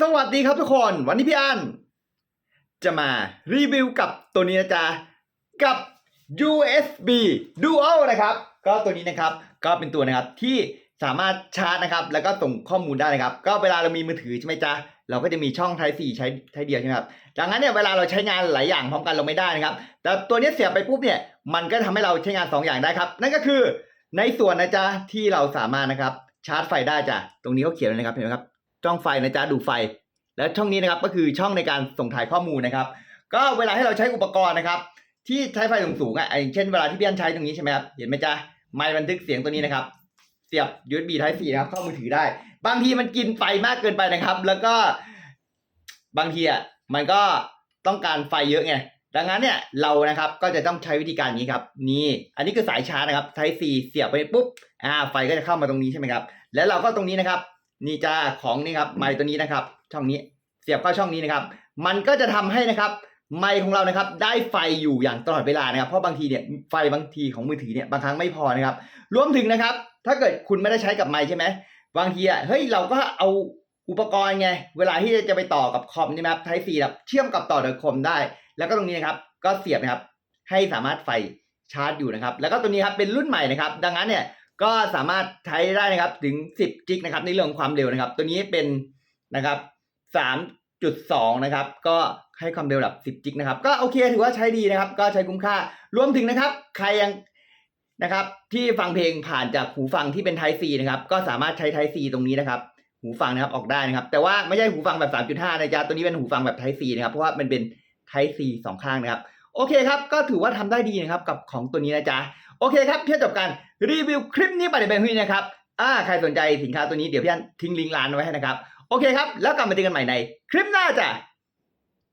สวัสดีครับทุกคน วันนี้พี่อันจะมารีวิวกับตัวนี้นะจ๊ะกับ USB Dual นะครับ ก็ตัวนี้นะครับก็เป็นตัวนะครับที่สามารถชาร์จนะครับ แล้วก็ส่งข้อมูลได้นะครับ ก็เวลาเรามีมือถือใช่ไหมจ๊ะเราก็จะมีช่อง Type C ใช้ใช้เดียวใช่ไหมครับดังนั้นเนี่ยเวลาเราใช้งานหลายอย่างพร้อมกันเราไม่ได้นะครับ แต่ตัวนี้เสียบไปปุ๊บเนี่ยมันก็ทำให้เราใช้งาน 2 อย่างได้ครับ นั่นก็คือในส่วนนะจ๊ะที่เราสามารถนะครับชาร์จไฟได้จ้ะตรงนี้เขาเขียนเลยนะครับเห็นไหมครับ ช่องไฟนะจ๊ะดูไฟ และช่องนี้นะครับก็คือช่องในการส่งถ่ายข้อมูลนะครับ ก็เวลาให้เราใช้อุปกรณ์นะครับ ที่ใช้ไฟสูงๆอะอย่างเช่นเวลาที่พี่อันใช้ตรงนี้ใช่ไหมครับเห็นไหมจ๊ะไมค์บันทึกเสียงตัวนี้นะครับ เสียบ USB Type C นะครับเข้ามือถือได้ บางทีมันกินไฟมากเกินไปนะครับ แล้วก็บางทีอะมันก็ต้องการไฟเยอะไงดังนั้นเนี่ยเรานะครับก็จะต้องใช้วิธีการนี้ครับ นี่ อันนี้คือสายชาร์จนะครับ Type C เสียบไปปุ๊บอ่าไฟก็จะเข้ามาตรงนี้ใช่ไหมครับ แล้วเราก็ตรงนี้นะครับ นี่จ้าของนี่ครับไมค์ตัวนี้นะครับ ช่องนี้เสียบเข้าช่องนี้นะครับ มันก็จะทำให้นะครับไมค์ของเรานะครับได้ไฟอยู่อย่างตลอดเวลานะครับ เพราะบางทีเนี่ยไฟบางทีของมือถือเนี่ยบางครั้งไม่พอนะครับ รวมถึงนะครับ ถ้าเกิดคุณไม่ได้ใช้กับไมค์ใช่ไหมบางทีอะเฮ้ยเราก็เอาอุปกรณ์ไงเวลาที่จะไปต่อกับคอมใช่ไหมครับไทซีแบบเชื่อมกับต่อกับคอมได้ แล้วก็ตรงนี้นะครับ ก็เสียบนะครับ ให้สามารถไฟชาร์จอยู่นะครับ แล้วก็ตัวนี้ครับเป็นรุ่นใหม่นะครับ ดังนั้นเนี่ย ก็สามารถใช้ได้นะครับถึง 10จิกนะครับในเรื่องความเร็วนะครับ ตัวนี้เป็นนะครับ 3.2 นะครับ ก็ให้ความเร็วแบบ10จิกนะครับ ก็โอเคถือว่าใช้ดีนะครับ ก็ใช้คุ้มค่ารวมถึงนะครับ ใครยังนะครับ ที่ฟังเพลงผ่านจากหูฟังที่เป็น Type C นะครับ ก็สามารถใช้ Type C ตรงนี้นะครับหูฟังนะครับออกได้นะครับ แต่ว่าไม่ใช่หูฟังแบบ 3.5 นะจ๊ะตัวนี้เป็นหูฟังแบบ Type C นะครับเพราะว่ามันเป็น Type C สองข้างนะครับ โอเคครับ ก็ถือว่าทำได้ดีนะครับกับของตัวนี้นะจ๊ะ โอเคครับเพื่อจบการรีวิวคลิปนี้ไปในแบบนี้นะครับอ่าใครสนใจสินค้าตัวนี้เดี๋ยวพี่อันทิ้งลิงก์ร้านไว้ให้นะครับ โอเคครับ แล้วกลับมาเจอกันใหม่ในคลิปหน้าจ้ะ